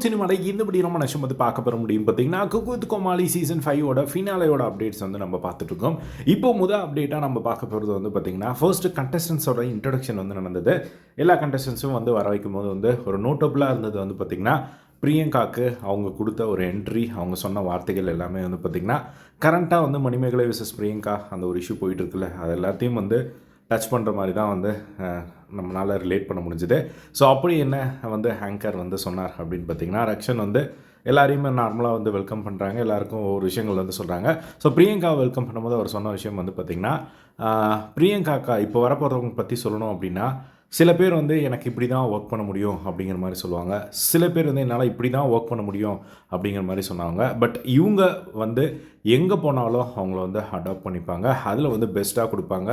சினிமாவில் இந்தபடி ரொம்ப நஷ்டம் வந்து பார்க்க பெற முடியும் பார்த்தீங்கன்னா குக்கு வித் கோமாளி சீசன் ஃபைவோட ஃபினாலையோட அப்டேட்ஸ் வந்து நம்ம பார்த்துட்ருக்கோம் இப்போ முதல் அப்டேட்டாக நம்ம பார்க்க போகிறது வந்து பார்த்திங்கன்னா ஃபர்ஸ்ட்டு கண்டஸ்டன்ஸோட இன்ட்ரடக்ஷன் வந்து நடந்தது. எல்லா கண்டஸ்டன்ஸும் வந்து வர வைக்கும் போது வந்து ஒரு நோட்டபுளாக இருந்தது வந்து பார்த்திங்கன்னா பிரியங்காக்கு அவங்க கொடுத்த ஒரு என்ட்ரி அவங்க சொன்ன வார்த்தைகள் எல்லாமே வந்து பார்த்திங்கன்னா கரண்ட்டாக வந்து மணிமேகலை விசஸ் பிரியங்கா அந்த ஒரு இஷ்யூ போயிட்டுருக்குல்ல அது எல்லாத்தையும் வந்து டச் பண்ணுற மாதிரி தான் வந்து நம்மளால் ரிலேட் பண்ண முடிஞ்சுது. ஸோ அப்படி என்ன வந்து ஹேங்கர் வந்து சொன்னார் அப்படின்னு பார்த்தீங்கன்னா ரக்ஷன் வந்து எல்லாரையுமே நார்மலாக வந்து வெல்கம் பண்ணுறாங்க எல்லாருக்கும் ஒரு விஷயங்கள் வந்து சொல்கிறாங்க ஸோ பிரியங்கா வெல்கம் பண்ணும்போது அவர் சொன்ன விஷயம் வந்து பார்த்திங்கன்னா பிரியங்காக்கா இப்போ வரப்போகிறவங்க பற்றி சொல்லணும் அப்படின்னா சில பேர் வந்து எனக்கு இப்படி தான் ஒர்க் பண்ண முடியும் அப்படிங்கிற மாதிரி சொல்லுவாங்க. சில பேர் வந்து என்னால் இப்படி தான் ஒர்க் பண்ண முடியும் அப்படிங்கிற மாதிரி சொன்னாங்க. பட் இவங்க வந்து எங்கே போனாலும் அவங்கள வந்து அடாப்ட் பண்ணிப்பாங்க. அதில் வந்து பெஸ்ட்டாக கொடுப்பாங்க.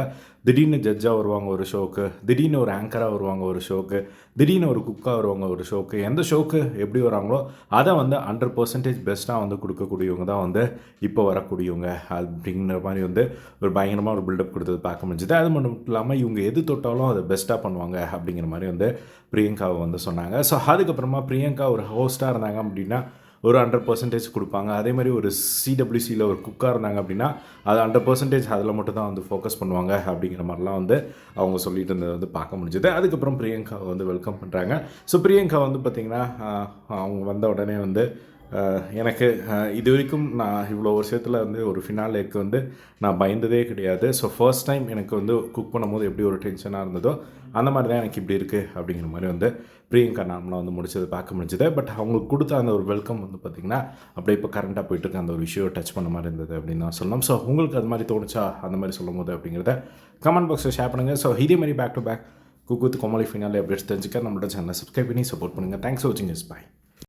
திடீர்னு ஜட்ஜாக வருவாங்க ஒரு ஷோக்கு திடீர்னு ஒரு ஆங்கராக வருவாங்க ஒரு ஷோக்கு திடீர்னு ஒரு குக்காக வருவாங்க ஒரு ஷோக்கு எந்த ஷோக்கு எப்படி வராங்களோ அதை வந்து ஹண்ட்ரட் பர்சன்டேஜ் பெஸ்ட்டாக வந்து கொடுக்கக்கூடியவங்க தான் வந்து இப்போ வரக்கூடியவங்க. அப்படிங்கிற மாதிரி வந்து ஒரு பயங்கரமாக ஒரு பில்டப் கொடுத்தது பார்க்க முடிஞ்சது. அது மட்டும் இல்லாமல் இவங்க எது தொட்டாலும் அதை பெஸ்ட்டாக பண்ணுவாங்க. அப்படிங்கிற மாதிரி வந்து பிரியங்காவை வந்து சொன்னாங்க. ஸோ அதுக்கப்புறமா பிரியங்கா ஒரு ஹோஸ்ட்டாக இருந்தாங்க அப்படின்னா ஒரு ஹண்ட்ரட் பர்சன்டேஜ் கொடுப்பாங்க. அதே மாதிரி ஒரு சிடபிள்யூசியில் ஒரு குக்காக இருந்தாங்க அப்படின்னா அது ஹண்ட்ரட் பர்சன்டேஜ் அதில் மட்டும் தான் வந்து ஃபோக்கஸ் பண்ணுவாங்க அப்படிங்கிற மாதிரிலாம் வந்து அவங்க சொல்லிட்டு இருந்ததை வந்து பார்க்க முடிஞ்சது. அதுக்கப்புறம் பிரியங்காவை வந்து வெல்கம் பண்ணுறாங்க ஸோ பிரியங்கா வந்து பார்த்திங்கன்னா அவங்க வந்த உடனே வந்து எனக்கு இது வரைக்கும் நான் இவ்வளோ வருஷத்தில் வந்து ஒரு ஃபினாலேக்கு வந்து நான் பயந்ததே கிடையாது. ஸோ ஃபர்ஸ்ட் டைம் எனக்கு வந்து குக் பண்ணும்போது எப்படி ஒரு டென்ஷனாக இருந்ததோ அந்த மாதிரி தான் எனக்கு இப்படி இருக்குது அப்படிங்கிற மாதிரி வந்து பிரியங்கா நார்மலாக வந்து முடிச்சது பார்க்க முடிஞ்சது. பட் அவங்களுக்கு கொடுத்த அந்த ஒரு வெல்கம் வந்து பார்த்திங்கன்னா அப்படியே இப்போ கரண்ட்டாக போயிட்டு இருக்க அந்த ஒரு விஷயம் டச் பண்ண மாதிரி இருந்தது அப்படின்னு தான் சொல்லலாம் ஸோ உங்களுக்கு அது மாதிரி தோணுச்சா? அந்த மாதிரி சொல்லும் போது அப்படிங்கிறத கமெண்ட் பாக்ஸில் ஷேர் பண்ணுங்கள் ஸோ இதே மாதிரி back to back cook with Comali finale updates தெரிஞ்சுக்க நம்மளோட சேனலை சப்ஸ்கிரைப் பண்ணி சப்போர்ட் பண்ணுங்கள் தேங்க்ஸ் ஃபார் வாட்சிங் இஸ் பாய்